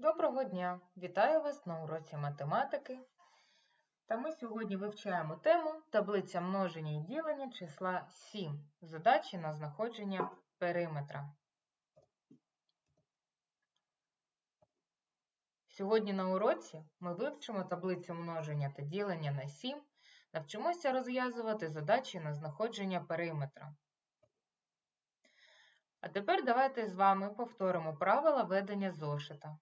Доброго дня! Вітаю вас на уроці математики. Та ми сьогодні вивчаємо тему таблиця множення і ділення числа 7. Задачі на знаходження периметра. Сьогодні на уроці ми вивчимо таблицю множення та ділення на 7, навчимося розв'язувати задачі на знаходження периметра. А тепер давайте з вами повторимо правила ведення зошита.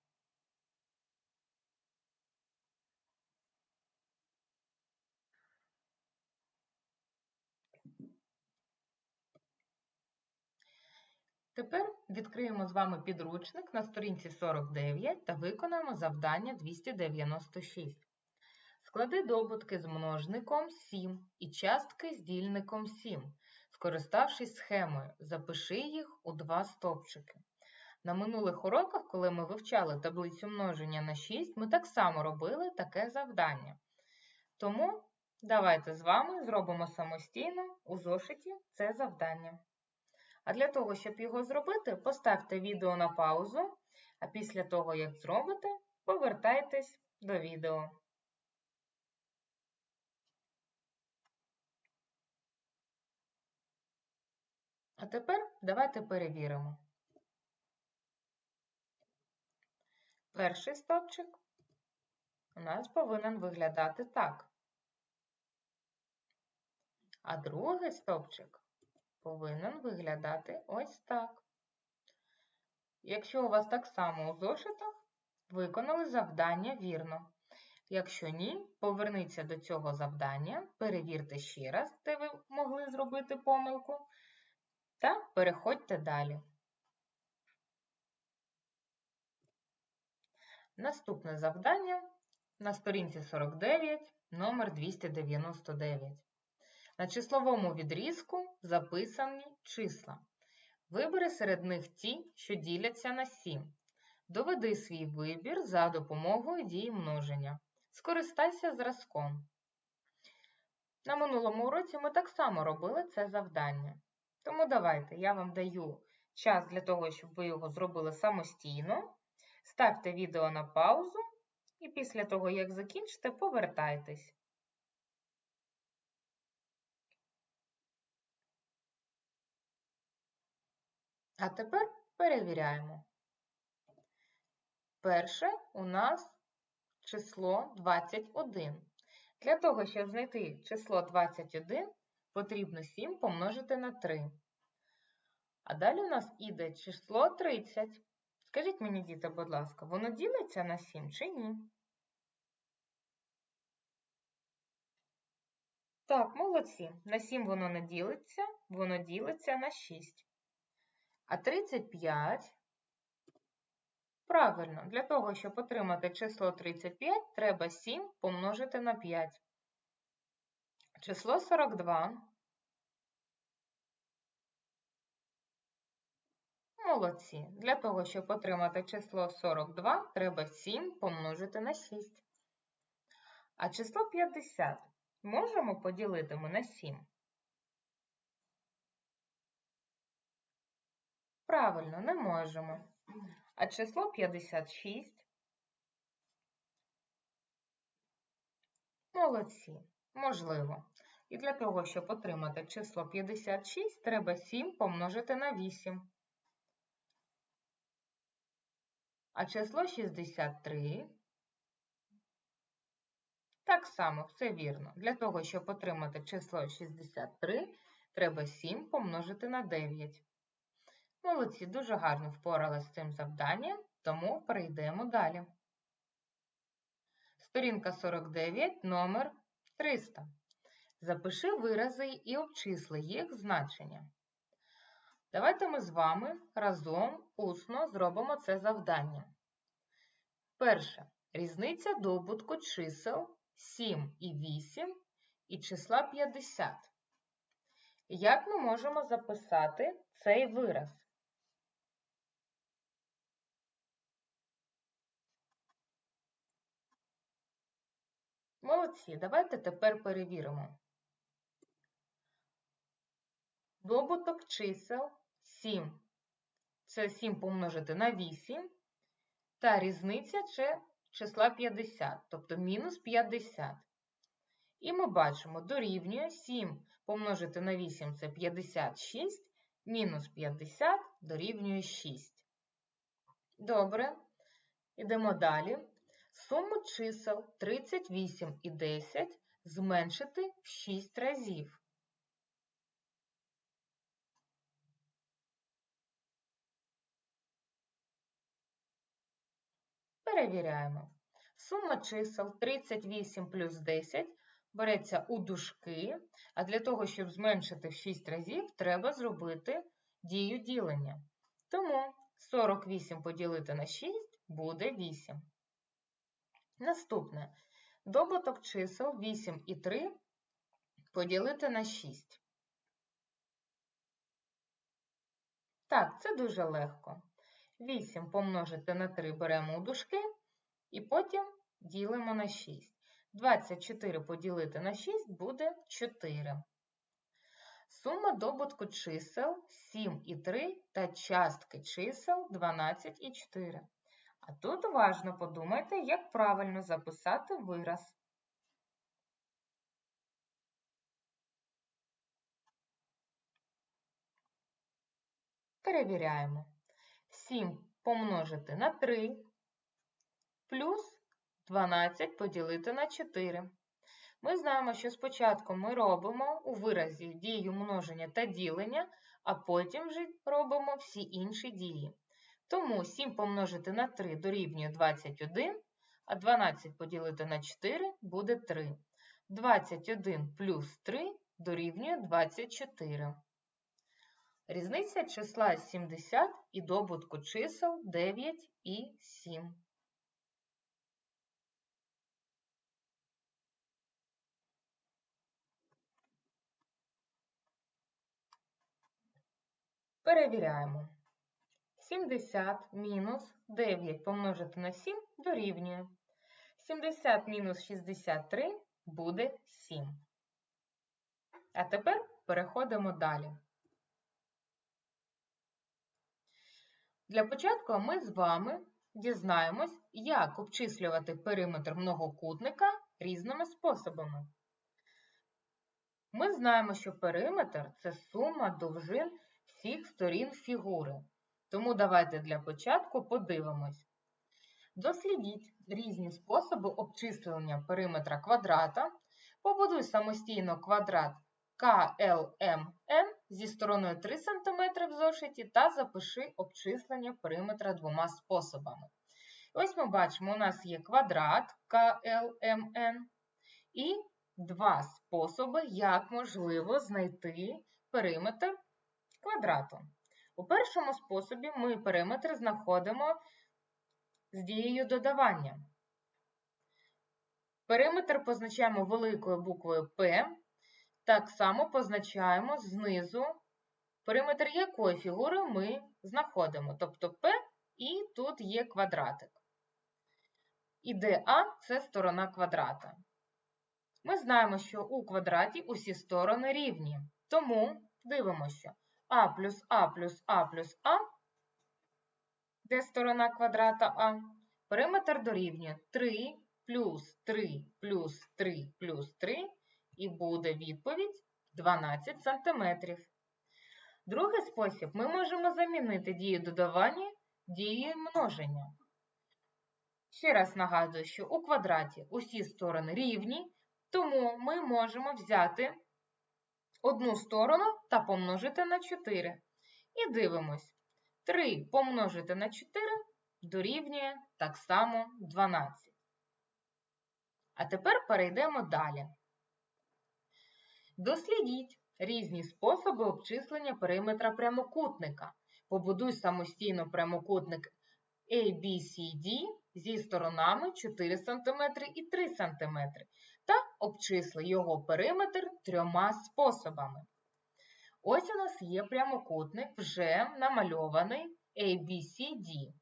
Тепер відкриємо з вами підручник на сторінці 49 та виконаємо завдання 296. Склади добутки з множником 7 і частки з дільником 7. Скориставшись схемою, запиши їх у два стовпчики. На минулих уроках, коли ми вивчали таблицю множення на 6, ми так само робили таке завдання. Тому давайте з вами зробимо самостійно у зошиті це завдання. А для того, щоб його зробити, поставте відео на паузу, а після того, як зробите, повертайтесь до відео. А тепер давайте перевіримо. Перший стопчик у нас повинен виглядати так. А другий стопчик повинен виглядати ось так. Якщо у вас так само у зошитах, виконали завдання вірно. Якщо ні, поверніться до цього завдання, перевірте ще раз, де ви могли зробити помилку, та переходьте далі. Наступне завдання на сторінці 49, номер 299. На числовому відрізку записані числа. Вибери серед них ті, що діляться на 7. Доведи свій вибір за допомогою дії множення. Скористайся зразком. На минулому уроці ми так само робили це завдання. Тому давайте я вам даю час для того, щоб ви його зробили самостійно. Ставте відео на паузу і після того, як закінчите, повертайтесь. А тепер перевіряємо. Перше у нас число 21. Для того, щоб знайти число 21, потрібно 7 помножити на 3. А далі у нас іде число 30. Скажіть мені, діти, будь ласка, воно ділиться на 7 чи ні? Так, молодці. На 7 воно не ділиться, воно ділиться на 6. А 35, правильно, для того, щоб отримати число 35, треба 7 помножити на 5. Число 42. Молодці. Для того, щоб отримати число 42, треба 7 помножити на 6. А число 50 можемо поділити ми на 7? Правильно, не можемо. А число 56? Молодці. Можливо. І для того, щоб отримати число 56, треба 7 помножити на 8. А число 63. Так само, все вірно. Для того, щоб отримати число 63, треба 7 помножити на 9. Молодці дуже гарно впоралися з цим завданням, тому перейдемо далі. Сторінка 49, номер 300. Запиши вирази і обчисли їх значення. Давайте ми з вами разом усно зробимо це завдання. Перше. Різниця добутку чисел 7 і 8 і числа 50. Як ми можемо записати цей вираз? Молодці, давайте тепер перевіримо. Добуток чисел 7. Це 7 помножити на 8. та різниця числа 50, тобто мінус 50. І ми бачимо, дорівнює 7 помножити на 8 це 56, мінус 50 дорівнює 6. Добре, йдемо далі. Суму чисел 38 і 10 зменшити в 6 разів. Перевіряємо. Сума чисел 38 плюс 10 береться у дужки, а для того, щоб зменшити в 6 разів, треба зробити дію ділення. Тому 48 поділити на 6 буде 8. Наступне. Добуток чисел 8 і 3 поділити на 6. Так, це дуже легко. 8 помножити на 3 беремо у дужки і потім ділимо на 6. 24 поділити на 6 буде 4. Сума добутку чисел 7 і 3 та частки чисел 12 і 4. А тут уважно подумайте, як правильно записати вираз. Перевіряємо. 7 помножити на 3 плюс 12 поділити на 4. Ми знаємо, що спочатку ми робимо у виразі дію множення та ділення, а потім вже робимо всі інші дії. Тому 7 помножити на 3 дорівнює 21, а 12 поділити на 4 буде 3. 21 плюс 3 дорівнює 24. Різниця числа 70 і добутку чисел 9 і 7. Перевіряємо. 70 мінус 9 помножити на 7 дорівнює. 70 мінус 63 буде 7. А тепер переходимо далі. Для початку ми з вами дізнаємось, як обчислювати периметр многокутника різними способами. Ми знаємо, що периметр це сума довжин всіх сторін фігури. Тому давайте для початку подивимось. Дослідіть різні способи обчислення периметра квадрата. Побудуй самостійно квадрат КЛМН зі стороною 3 см в зошиті та запиши обчислення периметра двома способами. Ось ми бачимо, у нас є квадрат КЛМН і два способи, як можливо знайти периметр квадрату. У першому способі ми периметр знаходимо з дією додавання. Периметр позначаємо великою буквою П. Так само позначаємо знизу периметр якої фігури ми знаходимо. Тобто П і тут є квадратик. І ДА це сторона квадрата. Ми знаємо, що у квадраті усі сторони рівні. Тому дивимося, а плюс А плюс А плюс А, де сторона квадрата А, периметр дорівнює 3 плюс 3 плюс 3 плюс 3 і буде відповідь 12 см. Другий спосіб ми можемо замінити дію додавання дією множення. Ще раз нагадую, що у квадраті усі сторони рівні, тому ми можемо взяти одну сторону та помножити на 4. І дивимось. 3 помножити на 4 дорівнює так само 12. А тепер перейдемо далі. Дослідіть різні способи обчислення периметра прямокутника. Побудуй самостійно прямокутник ABCD зі сторонами 4 см і 3 см та обчисли його периметр трьома способами. Ось у нас є прямокутник, вже намальований ABCD.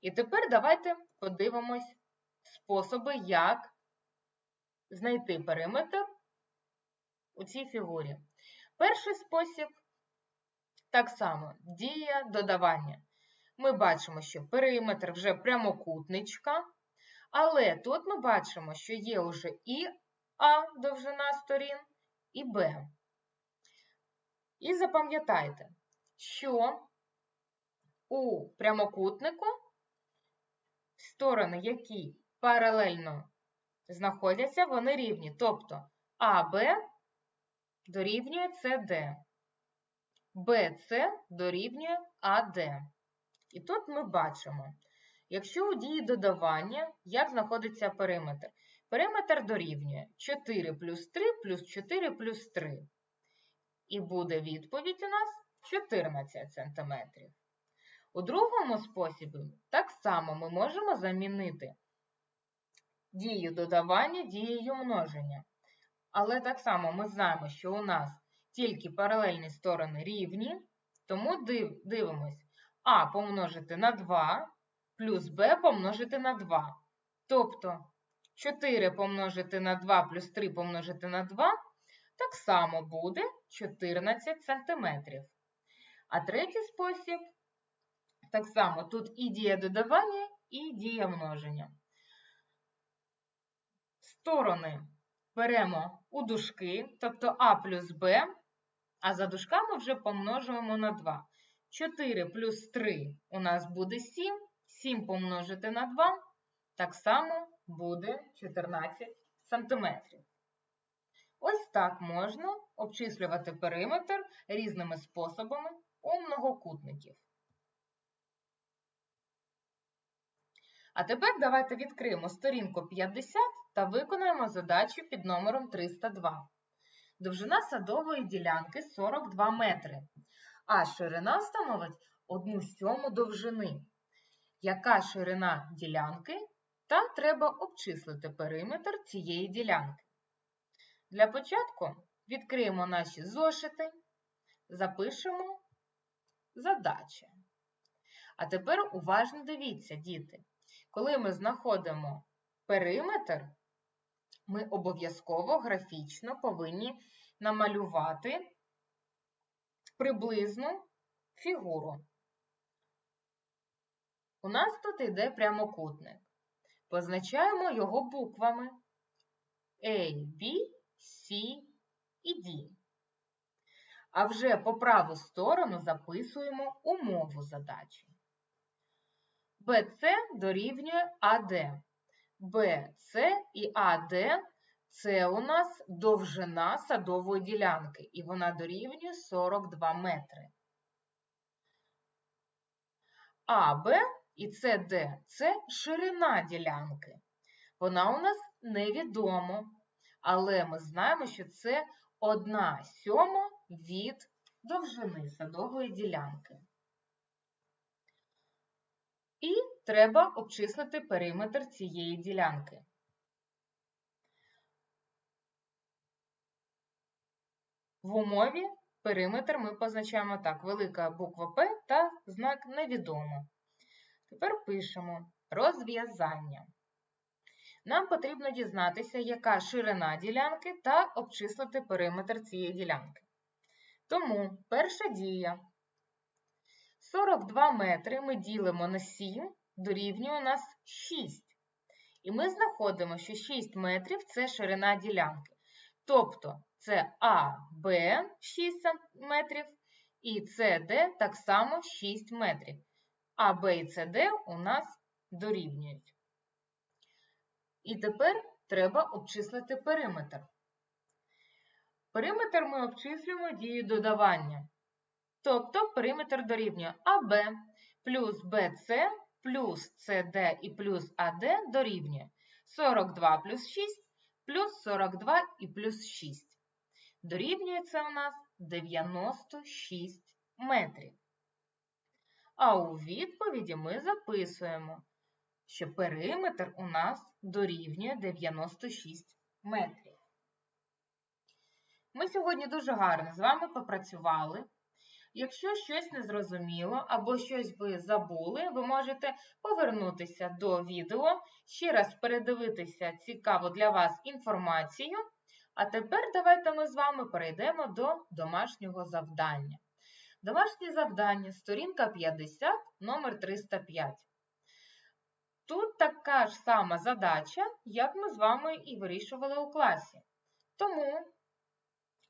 І тепер давайте подивимось способи, як знайти периметр у цій фігурі. Перший спосіб так само дія додавання. ми бачимо, що периметр вже прямокутничка, але тут ми бачимо, що є вже і А довжина сторін, і Б. І запам'ятайте, що у прямокутнику сторони, які паралельно знаходяться, вони рівні. Тобто АБ дорівнює СД, БЦ дорівнює АД. І тут ми бачимо, якщо у дії додавання, як знаходиться периметр. Периметр дорівнює 4 плюс 3 плюс 4 плюс 3. І буде відповідь у нас 14 см. У другому способі так само ми можемо замінити дію додавання дією множення. Але так само ми знаємо, що у нас тільки паралельні сторони рівні, тому дивимось А помножити на 2 плюс Б помножити на 2. Тобто 4 помножити на 2 плюс 3 помножити на 2 так само буде 14 см. А третій спосіб так само тут і дія додавання, і дія множення. Сторони беремо у дужки, тобто А плюс Б, а за дужками вже помножуємо на 2. 4 плюс 3 у нас буде 7, 7 помножити на 2, так само буде 14 см. Ось так можна обчислювати периметр різними способами у многокутників. А тепер давайте відкриємо сторінку 50 та виконаємо задачу під номером 302. Довжина садової ділянки 42 метри, а ширина становить 1 сьому довжини. Яка ширина ділянки? Та треба обчислити периметр цієї ділянки. Для початку відкриємо наші зошити, запишемо задачі. А тепер уважно дивіться, діти. Коли ми знаходимо периметр, ми обов'язково графічно повинні намалювати приблизну фігуру. У нас тут йде прямокутник. Позначаємо його буквами A, B, C і D. А вже по праву сторону записуємо умову задачі. BC дорівнює АД. BC і АД це у нас довжина садової ділянки, і вона дорівнює 42 метри. АБ і СД це ширина ділянки. Вона у нас невідома, але ми знаємо, що це 1 сьома від довжини садової ділянки. І треба обчислити периметр цієї ділянки. В умові периметр ми позначаємо так: велика буква П та знак невідомо. Тепер пишемо розв'язання. Нам потрібно дізнатися, яка ширина ділянки та обчислити периметр цієї ділянки. Тому перша дія 42 метри ми ділимо на 7, дорівнює у нас 6. І ми знаходимо, що 6 метрів це ширина ділянки. Тобто це АБ 6 метрів і СД так само 6 метрів. АБ і СД у нас дорівнюють. І тепер треба обчислити периметр. Периметр ми обчислюємо дією додавання. Тобто периметр дорівнює АБ плюс БЦ плюс СД і плюс АД дорівнює 42 плюс 6 плюс 42 і плюс 6. Дорівнює це у нас 96 метрів. А у відповіді ми записуємо, що периметр у нас дорівнює 96 метрів. Ми сьогодні дуже гарно з вами попрацювали. Якщо щось не зрозуміло або щось ви забули, ви можете повернутися до відео, ще раз передивитися цікаву для вас інформацію. А тепер давайте ми з вами перейдемо до домашнього завдання. Домашнє завдання, сторінка 50, номер 305. Тут така ж сама задача, як ми з вами і вирішували у класі. Тому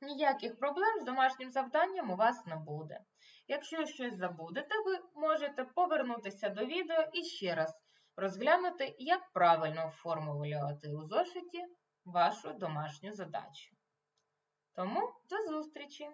ніяких проблем з домашнім завданням у вас не буде. Якщо щось забудете, ви можете повернутися до відео і ще раз розглянути, як правильно оформлювати у зошиті вашу домашню задачу. Тому до зустрічі!